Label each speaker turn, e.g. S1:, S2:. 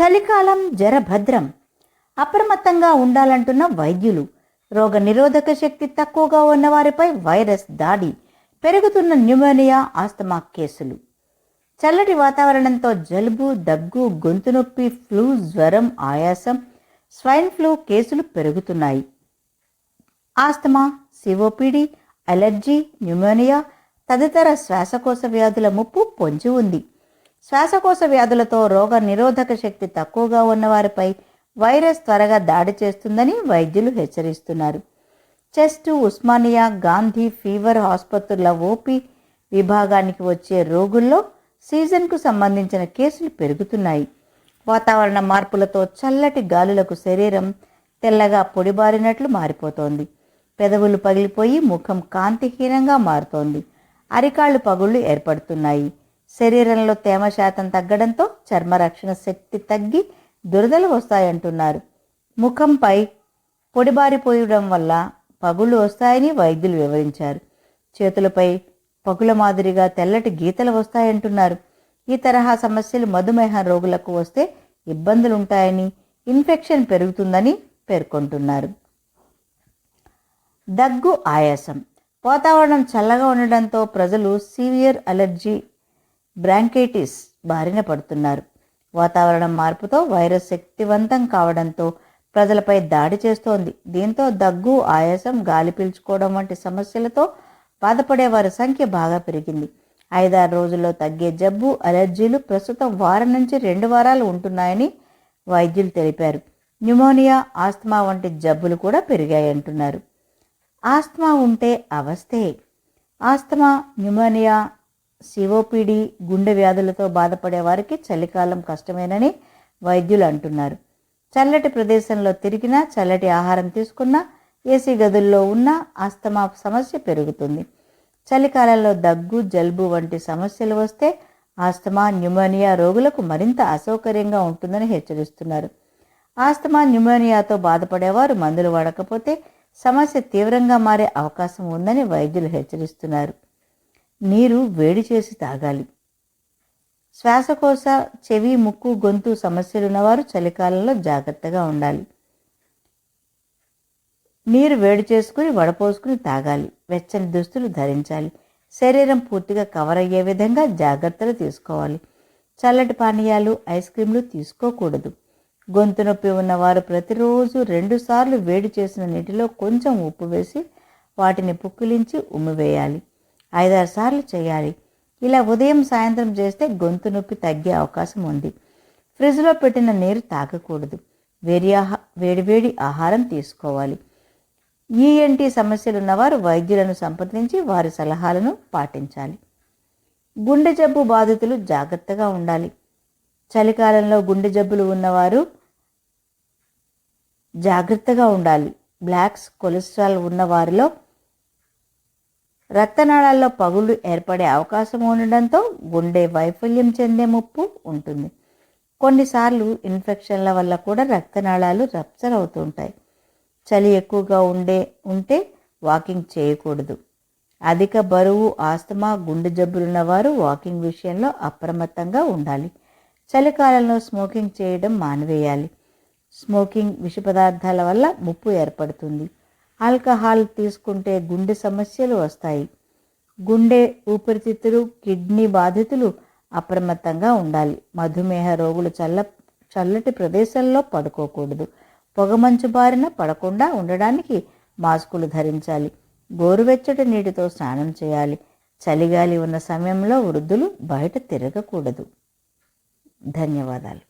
S1: చలికాలం జరభద్రం. అప్రమత్తంగా ఉండాలంటున్న వైద్యులు రోగ నిరోధక శక్తి తక్కువగా ఉన్నవారిపై వైరస్ దాడి పెరుగుతున్న న్యూమోనియా ఆస్తమా కేసులు. చల్లటి వాతావరణంతో జలుబు దగ్గు గొంతు నొప్పి ఫ్లూ జ్వరం ఆయాసం స్వైన్ ఫ్లూ కేసులు పెరుగుతున్నాయి. ఆస్తమా సిఓపిడి అలర్జీ న్యూమోనియా తదితర శ్వాసకోశ వ్యాధుల ముప్పు పొంచి ఉంది. శ్వాసకోశ వ్యాధులతో రోగ నిరోధక శక్తి తక్కువగా ఉన్నవారిపై వైరస్ త్వరగా దాడి చేస్తుందని వైద్యులు హెచ్చరిస్తున్నారు. చెస్ట్ ఉస్మానియా గాంధీ ఫీవర్ ఆసుపత్రుల ఓపీ విభాగానికి వచ్చే రోగుల్లో సీజన్కు సంబంధించిన కేసులు పెరుగుతున్నాయి. వాతావరణ మార్పులతో చల్లటి గాలులకు శరీరం తెల్లగా పొడిబారినట్లు మారిపోతోంది. పెదవులు పగిలిపోయి ముఖం కాంతిహీనంగా మారుతోంది. అరికాళ్ళు పగుళ్ళు ఏర్పడుతున్నాయి. శరీరంలో తేమ శాతం తగ్గడంతో చర్మ రక్షణ శక్తి తగ్గి దురదలు వస్తాయంటున్నారు. ముఖంపై పొడిబారిపోయడం వల్ల పగుళ్ళు వస్తాయని వైద్యులు వివరించారు. చేతులపై పగుల మాదిరిగా తెల్లటి గీతలు వస్తాయంటున్నారు. ఈ తరహా సమస్యలు మధుమేహ రోగులకు వస్తే ఇబ్బందులుంటాయని ఇన్ఫెక్షన్ పెరుగుతుందని పేర్కొంటున్నారు. దగ్గు ఆయాసం. వాతావరణం చల్లగా ఉండడంతో ప్రజలు సీవియర్ అలర్జీ బ్రాంకైటిస్ బారిన పడుతున్నారు. వాతావరణం మార్పుతో వైరస్ శక్తివంతం కావడంతో ప్రజలపై దాడి చేస్తోంది. దీంతో దగ్గు ఆయాసం గాలి పీల్చుకోవడం వంటి సమస్యలతో బాధపడే వారి సంఖ్య బాగా పెరిగింది. ఐదారు రోజుల్లో తగ్గే జబ్బు అలర్జీలు ప్రస్తుతం వారం నుంచి రెండు వారాలు ఉంటున్నాయని వైద్యులు తెలిపారు. న్యూమోనియా ఆస్తమా వంటి జబ్బులు కూడా పెరిగాయంటున్నారు ఆస్తమా ఉంటే అవస్థే. ఆస్తమా న్యూమోనియా సిఓపిడి గుండె వ్యాధులతో బాధపడే వారికి చలికాలం కష్టమేనని వైద్యులు అంటున్నారు. చల్లటి ప్రదేశంలో తిరిగినా చల్లటి ఆహారం తీసుకున్నా ఏసీ గదుల్లో ఉన్న ఆస్తమా సమస్య పెరుగుతుంది. చలికాలంలో దగ్గు జలుబు వంటి సమస్యలు వస్తే ఆస్తమా న్యూమోనియా రోగులకు మరింత అసౌకర్యంగా ఉంటుందని హెచ్చరిస్తున్నారు. ఆస్తమా న్యూమోనియాతో బాధపడేవారు మందులు వాడకపోతే సమస్య తీవ్రంగా మారే అవకాశం ఉందని వైద్యులు హెచ్చరిస్తున్నారు. నీరు వేడి చేసి తాగాలి. శ్వాసకోశ చెవి ముక్కు గొంతు సమస్యలున్నవారు చలికాలంలో జాగ్రత్తగా ఉండాలి. నీరు వేడి చేసుకుని వడపోసుకుని తాగాలి. వెచ్చని దుస్తులు ధరించాలి. శరీరం పూర్తిగా కవర్ అయ్యే విధంగా జాగ్రత్తలు తీసుకోవాలి. చల్లటి పానీయాలు ఐస్ క్రీంలు తీసుకోకూడదు. గొంతు నొప్పి ఉన్నవారు ప్రతిరోజు రెండుసార్లు వేడి చేసిన నీటిలో కొంచెం ఉప్పు వేసి వాటిని పుక్కిలించి ఉమ్మివేయాలి ఐదారు సార్లు చేయాలి. ఇలా ఉదయం సాయంత్రం చేస్తే గొంతు నొప్పి తగ్గే అవకాశం ఉంది. ఫ్రిడ్జ్లో పెట్టిన నీరు తాగకూడదు. వేడి ఆహా వేడివేడి ఆహారం తీసుకోవాలి. ఈఎన్టీ సమస్యలు ఉన్నవారు వైద్యులను సంప్రదించి వారి సలహాలను పాటించాలి. గుండె జబ్బు బాధితులు జాగ్రత్తగా ఉండాలి. చలికాలంలో గుండె జబ్బులు ఉన్నవారు జాగ్రత్తగా ఉండాలి. బ్లాక్స్ కొలెస్ట్రాల్ ఉన్న వారిలో రక్తనాళాల్లో పగులు ఏర్పడే అవకాశం ఉండడంతో గుండె వైఫల్యం చెందే ముప్పు ఉంటుంది. కొన్నిసార్లు ఇన్ఫెక్షన్ల వల్ల కూడా రక్తనాళాలు రప్చర్ అవుతుంటాయి. చలి ఎక్కువగా ఉండే ఉంటే వాకింగ్ చేయకూడదు. అధిక బరువు ఆస్తమా గుండె జబ్బులున్న వారు వాకింగ్ విషయంలో అప్రమత్తంగా ఉండాలి. చలికాలంలో స్మోకింగ్ చేయడం మానివేయాలి. స్మోకింగ్ విష పదార్థాల వల్ల ముప్పు ఏర్పడుతుంది. ఆల్కహాల్ తీసుకుంటే గుండె సమస్యలు వస్తాయి. గుండె ఊపిరితిత్తులు కిడ్నీ బాధితులు అప్రమత్తంగా ఉండాలి. మధుమేహ రోగులు చల్ల చల్లటి ప్రదేశంలో పడుకోకూడదు. పొగమంచు బారిన పడకుండా ఉండడానికి మాస్కులు ధరించాలి. గోరువెచ్చటి నీటితో స్నానం చేయాలి. చలిగాలి ఉన్న సమయంలో వృద్ధులు బయట తిరగకూడదు. ధన్యవాదాలు.